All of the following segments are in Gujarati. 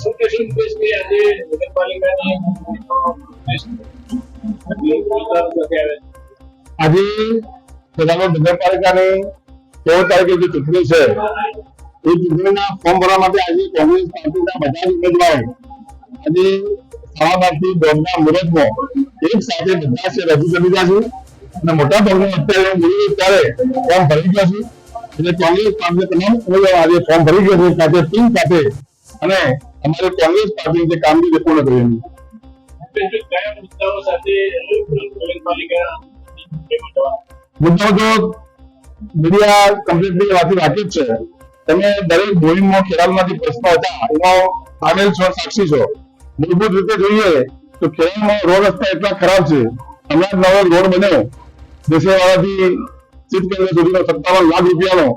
શું કહેશો મુકેશભાઈ આજે નગરપાલિકાની આજે જુનાગઢ નગરપાલિકાની તેર તારીખે જે ચૂંટણી છે એ ચૂંટણીના ફોર્મ ભરવા માટે આજે કોંગ્રેસ પાર્ટીના બધા જ ઉમેદવારો આજે સવા બારથી મુહૂર્તમાં એક સાથે બધા છે રજૂ કરી દીધા છે. અને મોટા ભાગનું અત્યારે મળ્યું ત્યારે ફોર્મ ભરી ગયા છે. એટલે કોંગ્રેસ ઉમેદવારો આજે ફોર્મ ભરી ગયા સાથે ટીમ સાથે. અને અમારે કોંગ્રેસ પાર્ટી જે કામગીરી પૂર્ણ કરી એની. તમે દરેક બોઈંગમાં ખેરાલમાંથી પ્રશ્નો હતા, એમાં સામેલ છો, સાક્ષી છો. મૂળભૂત રીતે જોઈએ તો ખેરાલમાં રોડ રસ્તા એટલા ખરાબ છે. હમણાં નવો રોડ બન્યો. દેશેવાળાથી ચીફ કેન્દ્ર સુધીનો સત્તાવન લાખ રૂપિયાનો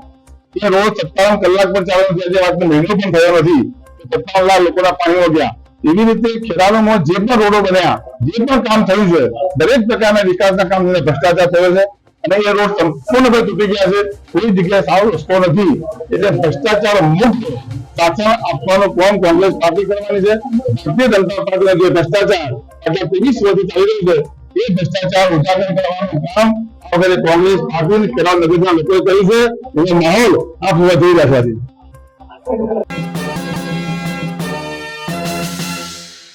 એ રોડ સત્તાવન કલાક પણ ચાલે છે આજે વાતનો મહિનો પણ થયો નથી સત્તાવન લાખ લોકોના પાણીમાં ગયા એવી રીતે ખેરાલુમાં જે પણ રોડો બન્યા જે પણ કામ થયું છે દરેક પ્રકારના વિકાસના કામ સાથે ભ્રષ્ટાચાર થયો છે અને એ રોડ સંપૂર્ણપણે તૂટી ગયા છે કોઈ જગ્યાએ સારો રસ્તો નથી એટલે ભ્રષ્ટાચાર મુક્ત શાસન આપવાનું કામ કોંગ્રેસ પાર્ટી કરવાની છે ભારતીય જનતા પાર્ટીના જે ભ્રષ્ટાચાર એટલે ત્રેવીસ વર્ષથી ચાલી રહ્યું છે એ ભ્રષ્ટાચાર ઉજાગર કરવાનું કામ આ વખતે કોંગ્રેસ પાર્ટી ખેરાલ નગરના લોકોએ કહ્યું છે? એનો માહોલ આ પૂરા રાખવાથી